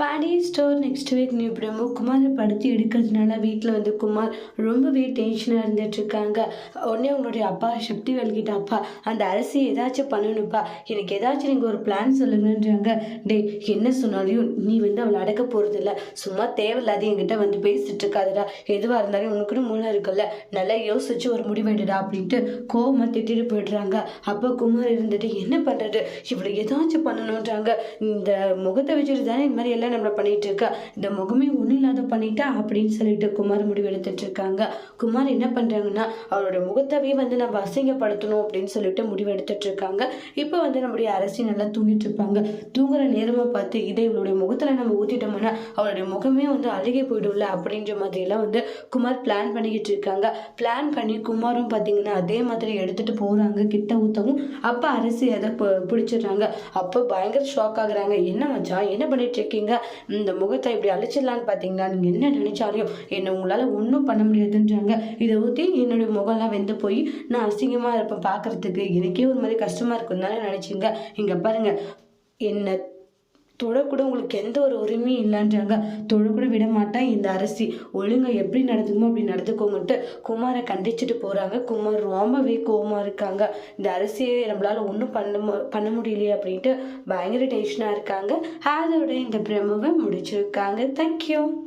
பாடி store next week new promo குமாரை படுத்தி எடுக்கிறதுனால வீட்டில் வந்து குமார் ரொம்பவே டென்ஷனாக இருந்துட்டுருக்காங்க. உடனே உங்களுடைய அப்பா சக்தி வல்கிட்ட அப்பா அந்த அரிசி ஏதாச்சும் பண்ணணும்ப்பா. எனக்கு ஏதாச்சும் நீங்கள் ஒரு பிளான் சொல்லுங்கன்றாங்க. டே என்ன சொன்னாலையும் நீ வந்து அவளை அடக்க போகிறதில்ல சும்மா தேவையில்லாத என்கிட்ட வந்து பேசிட்டு இருக்காதுடா. எதுவாக இருந்தாலும் உனக்குன்னு மூளை இருக்குல்ல. நல்லா யோசிச்சு ஒரு முடிவெடுடா அப்படின்ட்டு கோவமாக திட்டிட்டு போயிடுறாங்க. அப்போ குமார் இருந்துட்டு என்ன பண்ணுறது இவளை ஏதாச்சும் பண்ணணுன்றாங்க இந்த முகத்தை வச்சுட்டு தானே இந்த மாதிரி எல்லாம் நம்மளை பண்ணிட்டு இருக்கா இந்த முகமே ஒன்றும் இல்லாத பண்ணிட்டா அப்படின்னு சொல்லிட்டு குமார் முடிவு எடுத்துட்டு இருக்காங்க குமார் என்ன பண்றாங்கன்னா அவரோட முகத்தவே வந்து நம்ம அசிங்கப்படுத்தணும் அப்படின்னு சொல்லிட்டு முடிவு எடுத்துட்டு இருக்காங்க இப்போ வந்து நம்முடைய அரசி நல்லா தூங்கிட்டு இருப்பாங்க தூங்குற நேரமா பார்த்து இதை இவளுடைய முகத்துல நம்ம ஊத்திட்டோம்னா அவளுடைய முகமே வந்து அழுகி போயிடும்ல? அப்படின்ற மாதிரிலாம் வந்து குமார் பிளான் பண்ணிக்கிட்டு இருக்காங்க பிளான் பண்ணி குமாரும் பார்த்தீங்கன்னா அதே மாதிரி எடுத்துட்டு போறாங்க. கிட்ட ஊத்தவும் அப்போ அரசி அதை பு- பிடிச்சிடுறாங்க. அப்போ பயங்கர ஷாக் ஆகுறாங்க. என்ன மச்சான் என்ன பண்ணிட்டு இருக்கீங்க இந்த முகத்தை இப்படி அழிச்சிடலான்னு பார்த்தீங்கன்னா நீங்கள் என்ன நினைச்சாலையும் என்னை உங்களால் ஒன்றும் பண்ண முடியாதுன்றாங்க. இதை ஊற்றி என்னுடைய முகம்லாம் வெந்து போய் நான் அசிங்கமாக இருப்பேன் பார்க்கறதுக்கு. எனக்கே ஒரு மாதிரி கஷ்டமாக இருக்குன்னு தானே நினச்சிங்க. இங்கே பாருங்கள் என்னை தொடக்கூட உங்களுக்கு எந்த ஒரு உரிமையும் இல்லைன்றாங்க. தொழக்கூட விட மாட்டேன் இந்த அரசி. ஒழுங்காக எப்படி நடந்துக்குமோ அப்படி நடந்துக்கோங்கன்ட்டு குமாரை கண்டிச்சுட்டு போகிறாங்க குமார் ரொம்பவே கோவமாக இருக்காங்க. இந்த அரசியை நம்மளால் ஒன்றும் பண்ண மு- பண்ண முடியலையே அப்படின்ட்டு பயங்கர டென்ஷனாக இருக்காங்க. அதோட இந்த பிரமுவை முடிச்சிருக்காங்க. தேங்க்யூ